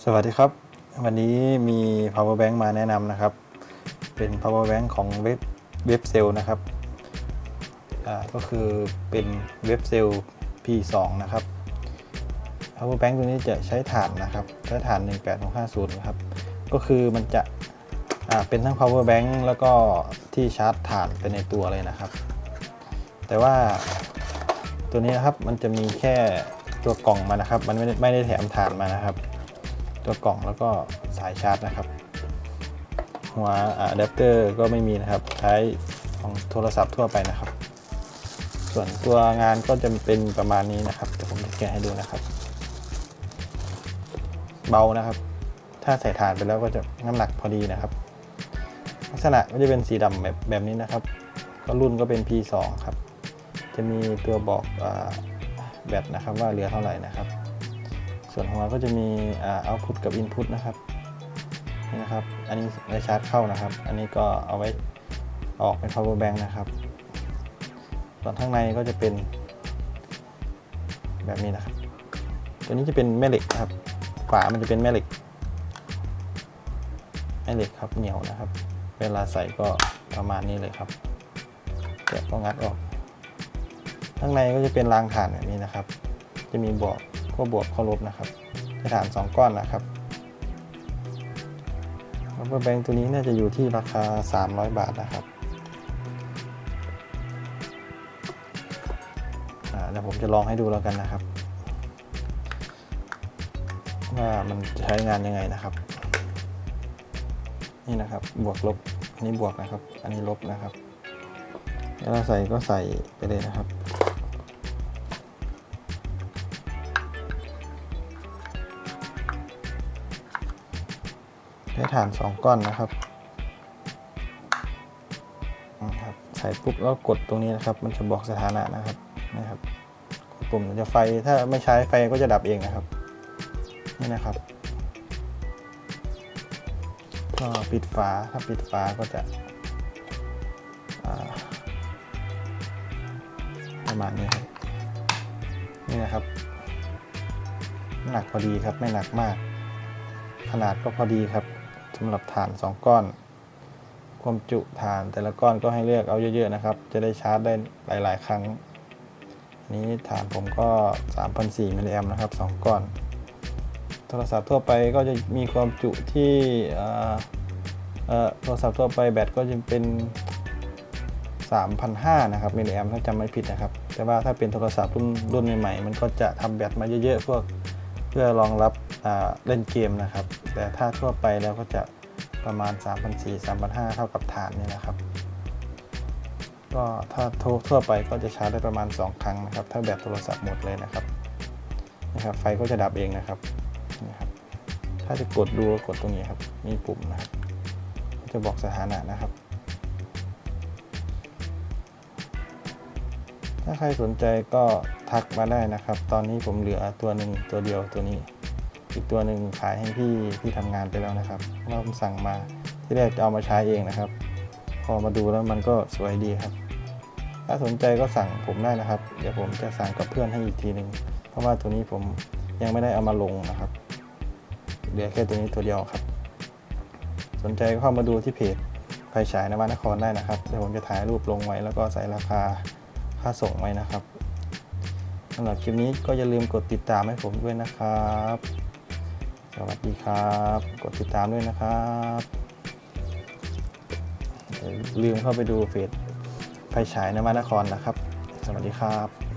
สวัสดีครับ วันนี้มี power bank มาแนะนำนะครับ เป็น power bank ของเว็บเว็บเซลนะครับก็คือเป็นเว็บเซล P2 นะครับ power bank ตัวนี้จะใช้ถานนะครับใช้ถาน 18650นะครับ ก็คือมันจะเป็นทั้ง power bank แล้วก็ที่ชาร์จถานไปในตัวเลยนะครับ แต่ว่าตัวนี้นะครับมันจะมีแค่ตัวกล่องมานะครับ มันไม่ได้ไม่ได้แถมถานมานะครับ ตัวกล่องแล้วก็สายชาร์จนะครับ หัวอะแดปเตอร์ก็ไม่มีนะครับ ใช้ของโทรศัพท์ทั่วไปนะครับ ส่วนตัวงานก็จะเป็นประมาณนี้นะครับเดี๋ยวผมจะแกะให้ดูนะครับ เบานะครับ ถ้าใส่ถ่านไปแล้วก็จะน้ำหนักพอดีนะครับ ลักษณะก็จะเป็นสีดำแบบแบบนี้นะครับ ก็รุ่นก็เป็น P2 ครับ จะมีตัวบอกอแบตนะครับว่าเหลือเท่าไหร่นะครับ ส่วนหัวก็จะมีเอาพุตกับอินพุตนะครับนี่นะครับ อันนี้ไว้ชาร์จเข้านะครับ อันนี้ก็เอาไว้ออกเป็น power bank นะครับ ส่วนข้างในก็จะเป็นแบบนี้นะครับ ตัวนี้จะเป็นแม่เหล็กครับ ฝามันจะเป็นแม่เหล็ก แม่เหล็กครับเหนียวนะครับ เวลาใส่ก็ประมาณนี้เลยครับแกะก็งัดออก ข้างในก็จะเป็นรางถ่านแบบนี้นะครับ จะมีบวก ขั้วบวกขั้วลบนะครับใช้ถ่าน 2 ก้อนนะครับแล้วก็แบงค์ตัวนี้น่าจะอยู่ที่ราคา 300 บาทนะครับเดี๋ยวผมจะลองให้ดูแล้วกันนะครับ ว่ามันใช้งานยังไงนะครับ นี่นะครับบวกลบอันนี้บวกนะครับ อันนี้ลบนะครับแล้วเราใส่ก็ใส่ไปเลยนะครับ ใช้ถ่าน 2 ก้อนนะครับนะครับ ใส่ปุ๊บแล้วกดตรงนี้นะครับ มันจะบอกสถานะนะครับนะครับกดปุ่มจะไฟถ้าไม่ใช้ไฟก็จะดับเองนะครับ นี่นะครับก็ปิดฝาถ้าปิดฝาก็จะประมาณนี้ครับนี่นะครับหนักพอดีครับไม่หนักมาก ขนาดก็พอดีครับ สำหรับฐาน 2 ก้อน ความจุฐานแต่ละก้อนก็ให้เลือกเอาเยอะๆนะครับ จะได้ชาร์จได้หลาย ๆ ครั้ง นี้ฐานผมก็ 3,400มิลลิแอมนะครับ 2 ก้อน โทรศัพท์ทั่วไปก็จะมีความจุที่โทรศัพท์ทั่วไปแบตก็จะเป็น3,500 นะครับมิลลิแอมถ้าจำไม่ผิดนะครับ แต่ว่าถ้าเป็นโทรศัพท์รุ่นรุ่นใหม่ๆ มันก็จะทำแบตมาเยอะๆพวกเพื่อรองรับ เล่นเกมนะครับ แต่ถ้าทั่วไปแล้วก็จะประมาณ 3,400 3,500 เท่ากับฐานนี่นะครับ ก็ถ้าทั่วทั่วไปก็จะชาร์จได้ประมาณ 2 ครั้งนะครับ ถ้าแบตโทรศัพท์หมดเลยนะครับนะครับ ไฟก็จะดับเองนะครับนะครับ ถ้าจะกดดูก็กดตรงนี้ครับ มีปุ่มนะครับ จะบอกสถานะนะครับ ถ้าใครสนใจก็ทักมาได้นะครับ ตอนนี้ผมเหลือตัวหนึ่งตัวเดียวตัวนี้ อีกตัวหนึ่งขายให้พี่พี่ทำงานไปแล้วนะครับเพราะว่าผมสั่งมาที่แรกจะเอามาใช้เองนะครับ พอมาดูแล้วมันก็สวยดีครับ ถ้าสนใจก็สั่งผมได้นะครับ เดี๋ยวผมจะสั่งกับเพื่อนให้อีกทีหนึ่งเพราะว่าตัวนี้ผมยังไม่ได้เอามาลงนะครับเหลือแค่ตัวนี้ตัวเดียวครับ สนใจก็เข้ามาดูที่เพจไฟฉายนวนครได้นะครับเดี๋ยวผมจะถ่ายรูปลงไว้แล้วก็ใส่ราคาค่าส่งไว้นะครับสำหรับคลิปนี้ก็อย่าลืมกดติดตามให้ผมด้วยนะครับ สวัสดีครับ กดติดตามด้วยนะครับลืมเข้าไปดูเฟซไฟฉายนมานครนะครับ สวัสดีครับ